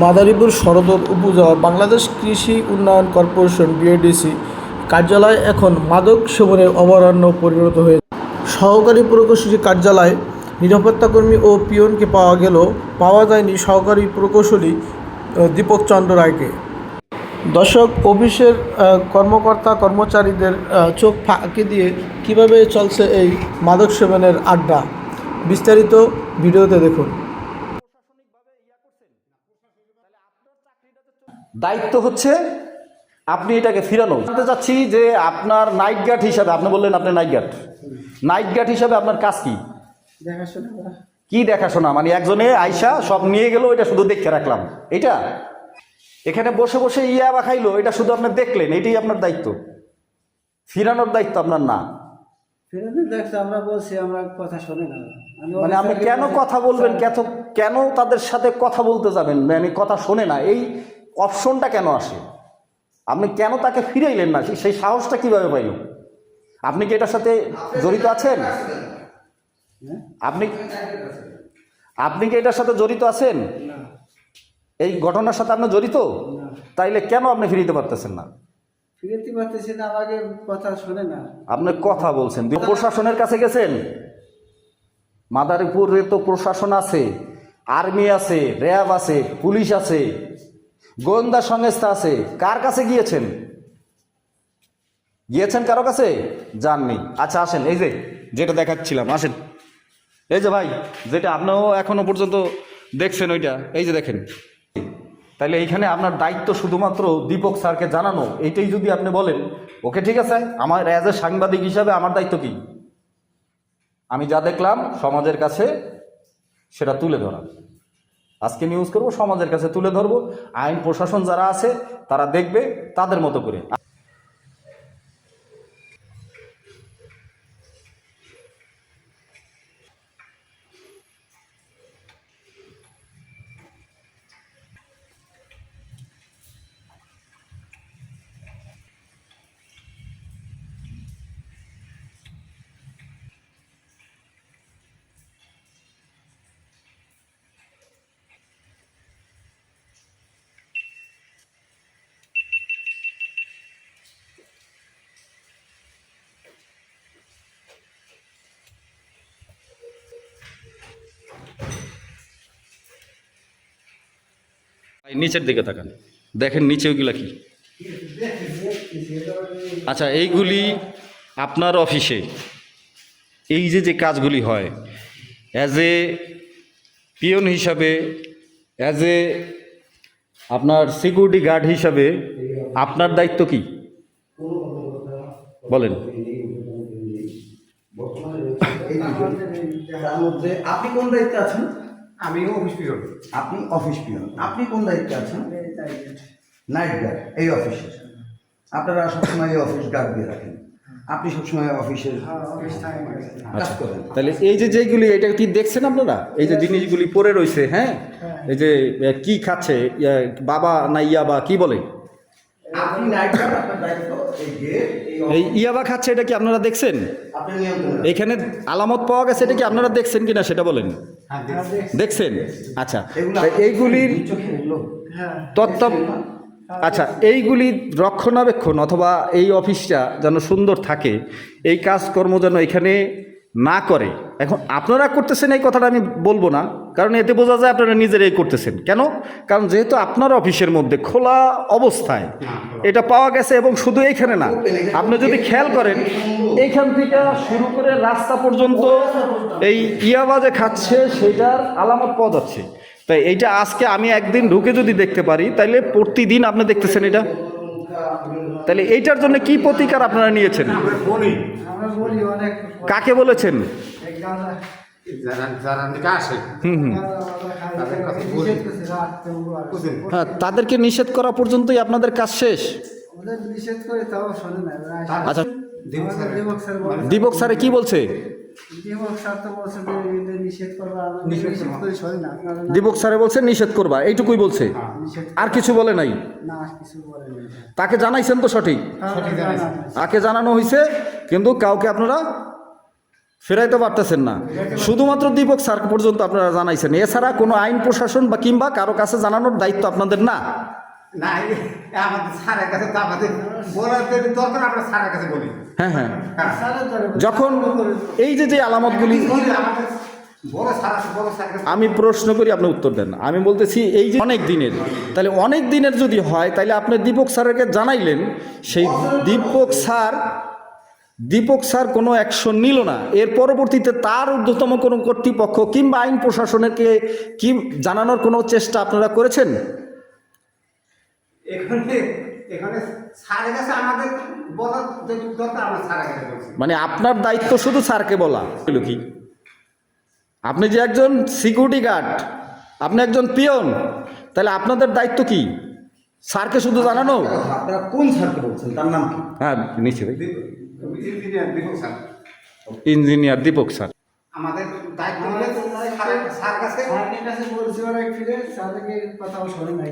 মাদারীপুর সদর উপজেলা বাংলাদেশ কৃষি উন্নয়ন কর্পোরেশন বিএডিসি কার্যালয় এখন মাদক সেবনের অভয়ারণ্য পরিণত হয়েছে। সহকারী প্রকৌশলী কার্যালয় নিরাপত্তাকর্মী ও পিয়নকে পাওয়া গেলেও পাওয়া যায়নি সহকারী প্রকৌশলী দীপক চন্দ্র রায়কে। দর্শক, অফিসের কর্মকর্তা, কর্মচারীদের চোখ ফাঁকি দিয়ে কীভাবে চলছে এই মাদক সেবনের আড্ডা? বিস্তারিত ভিডিওতে দেখুন। দায়িত্ব হচ্ছে আপনি এটাকে ফিরানো। জানতে চাচ্ছি যে আপনার নাইট গার্ড হিসাবে আপনি বললেন আপনি নাইট গার্ড। নাইট গার্ড হিসাবে আপনার কাজ কি? কি দেখাশোনা? মানে একজনে আইসা সব নিয়ে গেল এটা শুধু দেখে রাখলাম। এটা এখানে বসে বসে ইয়া বা খাইলো এটা শুধু আপনি দেখলেন এটাই আপনার দায়িত্ব। ফিরানোর দায়িত্ব আপনার না। ফেরাতে দেখছ আমরা বলছি আমরা কথা শোনে না। মানে আপনি কেন কথা বলবেন? কেন কেন তাদের সাথে কথা বলতে যাবেন? মানে কথা শোনে না। এই অপশনটা কেন আসে? আপনি কেন তাকে ফিরাইলেন না? সেই- সাহসটা কীভাবে পাইল? আপনি কি এটার সাথে জড়িত আছেন? আপনি আপনি কি এটার সাথে জড়িত আছেন? এই ঘটনার সাথে আপনি জড়িত? তাইলে কেন আপনি ফিরিতে পারতেছেন না? ফিরতে পারতেছি না আমাকে কথা শোনে না। আপনি কথা বলছেন। প্রশাসনের কাছে গেছেন। মাদারীপুরে তো প্রশাসন আছে আর্মি আছে র্যাব আছে পুলিশ আছে। গোয়েন্দা সংস্থা আছে। কার কাছে গিয়েছেন? গিয়েছেন কারও কাছে? যাননি আচ্ছা আসেন, এই যে, যেটা দেখাচ্ছিলাম, আসেন। এই যে ভাই, যেটা আপনিও এখনও পর্যন্ত দেখছেন ওইটা, এই যে দেখেন। তাহলে এইখানে আপনার দায়িত্ব শুধুমাত্র দীপক স্যারকে জানানো, এইটাই যদি আপনি বলেন। ওকে, ঠিক আছে? আমার অ্যাজ এ সাংবাদিক হিসাবে আমার দায়িত্ব কি? আমি যা দেখলাম সমাজের কাছে, সেটা তুলে ধরা। আজকে নিউজ করব, সমাজের কাছে তুলে ধরবো। আইন প্রশাসন যারা আছে, তারা দেখবে, তাদের মতো করে। নিচের দিকে তাকান। দেখেন নিচে ওইগুলা কি। আচ্ছা এইগুলি আপনার অফিসে, এই যে যে কাজগুলি হয় অ্যাজ এ পিয়ন হিসাবে অ্যাজ এ আপনার সিকিউরিটি গার্ড হিসাবে, আপনার দায়িত্ব কি? বলেন। আপনি কোন দায়িত্বে আছেন? আমি অফিস পিয়ন আপনি অফিস পিয়ন আপনি কোন দায়িত্বে আছেন? নাইট গার্ড এই অফিসে আপনারা সবসময় এই অফিস গার্ড দিয়ে রাখেন। আপনি সবসময় অফিসের কাজ করেন। তাহলে এই যে যেগুলি এটা কি দেখছেন আপনারা? এই যে জিনিসগুলি পড়ে রয়েছে হ্যাঁ? এই যে কি খাচ্ছে বাবা না ইয়া বা কি বলে? আপনি এই ইয়াবা খাচ্ছে এটা কি আপনারা দেখছেন? এখানে আলামত পাওয়া গেছে এটা কি আপনারা দেখছেন কিনা সেটা বলেন। দেখছেন? আচ্ছা। এইগুলির তত্ত্ব আচ্ছা এইগুলি রক্ষণাবেক্ষণ অথবা এই অফিসটা যেন সুন্দর থাকে এই কাজকর্ম যেন এখানে না করে। এখন আপনারা করতেছেন এই কথাটা আমি বলব না। কারণ এতে বোঝা যায় আপনারা নিজেরাই করতেছেন। কেন? কারণ যেহেতু আপনার অফিসের মধ্যে খোলা অবস্থায় এটা পাওয়া গেছে এবং শুধু এইখানে না আপনি যদি খেয়াল করেন এইখান থেকে শুরু করে রাস্তা পর্যন্ত এই ইয়াবাজে খাচ্ছে সেটার আলামত পাওয়া যাচ্ছে। তাই এইটা আজকে আমি একদিন ঢুকে যদি দেখতে পারি তাহলে প্রতিদিন আপনি দেখতেছেন এটা। তাহলে এইটার জন্য কি প্রতিকার আপনারা নিয়েছেন? আমরা বলি। আমরা বলি অনেক কাকে বলেছেন? যারা যারা দিকে আসে। হুম হুম। গাঁজা আমরা খাই, তাদের কথা বলি। করছে রাখতে বলব আর। বুঝলেন? হ্যাঁ তাদেরকে নিষেধ করা পর্যন্তই আপনাদের কাজ শেষ? ওদের নিষেধ করে তাও শোনে না আচ্ছা। দীপক স্যার। কি বলছে? দীপক স্যার তো বলছে নিষেধ করব এইটুকুই বলছে। আর কিছু বলে নাই? না কিছু বলে না তাকে জানাইছেন তো সঠিক? সঠিক তাকে জানানো হয়েছে কিন্তু কাউকে আপনারা ফেরাইতে পারতেছেন না। শুধুমাত্র দীপক স্যার পর্যন্ত আপনারা জানাইছেন। এছাড়া কোনো আইন প্রশাসন বা কিংবা কারও কাছে জানানোর দায়িত্ব আপনাদের না? তো হ্যাঁ হ্যাঁ। হ্যাঁ। যখন এই যে যে আলামতগুলি আমি প্রশ্ন করি আপনি উত্তর দেন। আমি বলতেছি এই যে অনেক দিনের তাহলে অনেক দিনের যদি হয় তাহলে আপনি দীপক স্যারকে জানাইলেন সেই দীপক স্যার দীপক স্যার কোনো অ্যাকশন নিল না। এর পরবর্তীতে তার ঊর্ধ্বতম কোনো কর্তৃপক্ষ কিংবা আইন প্রশাসনেরকে কি জানানোর কোনো চেষ্টা আপনারা করেছেন? এখানে এখানে কাছে আমাদের বলার দরকার আমরা কাছে মানে আপনার দায়িত্ব শুধু স্যারকে বলা। হলো কি? আপনি যে একজন সিকিউরিটি গার্ড আপনি একজন পিয়ন তাহলে আপনাদের দায়িত্ব কি? স্যারকে শুধু জানানো? আপনারা কোন স্যারকে বলছেন? তার নাম কি? হ্যাঁ নিচে ভাই engineer Deepak sir. Engineer Deepak sir. আমাদের দায়িত্ব স্যার কাছে স্যারের কাছে বলছি অনেক ফিরে স্যারকে কথাও শোনে নাই।